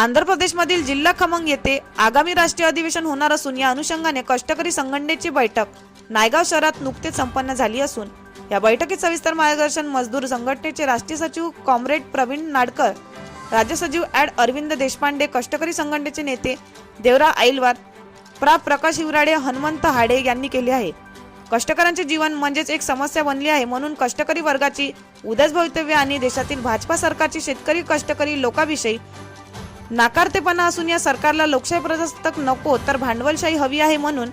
आंध्र प्रदेशमधील जिल्हा खमंग येथे आगामी राष्ट्रीय अधिवेशन होणार असून या अनुषंगाने कष्टकरी संघटनेची बैठक नायगाव शहरात नुकतेच संपन्न झाली असून या बैठकीत सविस्तर मार्गदर्शन मजदूर संघटनेचे राष्ट्रीय सचिव कॉम्रेड प्रवीण नाडकर राज्य सचिव ॲड अरविंद देशपांडे कष्टकरी संघटनेचे नेते देवरा ऐलवार प्रा. प्रकाश हिवराडे हनुमंत हाडे यांनी केले आहे. कष्टकऱ्यांचे जीवन म्हणजेच एक समस्या बनली आहे म्हणून कष्टकरी वर्गाची उद्याच भवितव्य आणि देशातील भाजपा सरकारची शेतकरी कष्टकरी लोकाविषयी नाकारतेपणा असून या सरकारला लोकशाही प्रजासत्ताक नको तर भांडवलशाही हवी आहे म्हणून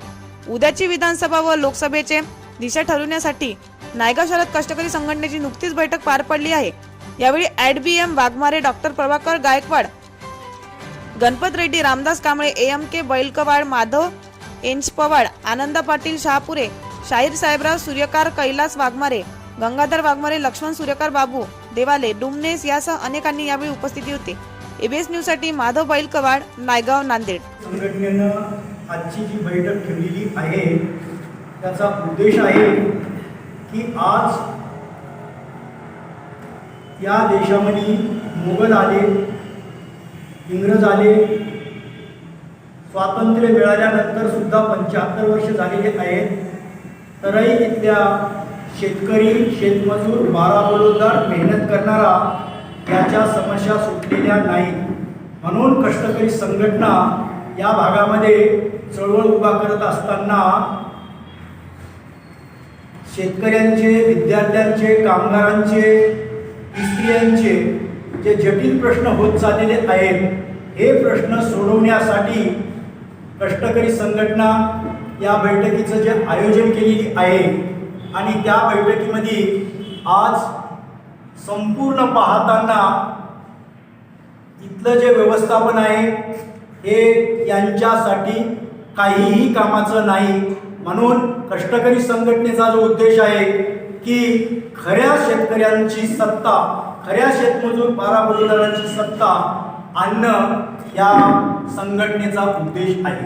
उद्याची विधानसभा व लोकसभेचे दिशा ठरवण्यासाठी नायगाव शहरात कष्टकरी संघटनेची नुकतीच बैठक पार पडली आहे. यावेळी add B M Waghmare doctor Prabhakar Gaikwad Ganpat Reddy Ramdas Kamble A M K Bailkawad Madhav एन्स Pawad Anand Patil Shahapure शाहीर साहेबराव सूर्यकार कैलास वाघमारे गंगाधर वाघमारे लक्ष्मण सूर्यकार बाबू देवाले डुमनेस यासह अनेकांनी यावेळी उपस्थिती होती. एबीएस न्यूजसाठी माधव बैलकवाड नायगाव नांदेड. संघटनेनं आजची जी बैठक ठेवलेली आहे त्याचा उद्देश आहे की आज या देशामध्ये मोगल आले इंग्रज आले स्वातंत्र्य मिळाल्यानंतर सुद्धा पंच्याहत्तर वर्ष झालेले आहेत. तरीही इथल्या शेतकरी शेतमजूर बारा बलुतदार मेहनत करणारा याच्या समस्या सुटलेल्या नाहीत. म्हणून कष्टकरी संघटना या भागामध्ये चळवळ उभा करत असताना शेतकऱ्यांचे विद्यार्थ्यांचे कामगारांचे स्त्रियांचे जे जटिल प्रश्न होत चाललेले आहेत हे प्रश्न सोडवण्यासाठी कष्टकरी संघटना या बैठकीचं जे आयोजन केलेली आहे आणि त्या बैठकीमध्ये आज संपूर्ण पाहताना इथलं जे व्यवस्थापन आहे हे यांच्यासाठी काहीही कामाचं नाही. म्हणून कष्टकरी संघटनेचा जो उद्देश आहे की खऱ्या शेतकऱ्यांची सत्ता खऱ्या शेतमजूर पाराबरोदरांची सत्ता आणणं या संघटनेचा उद्देश आहे.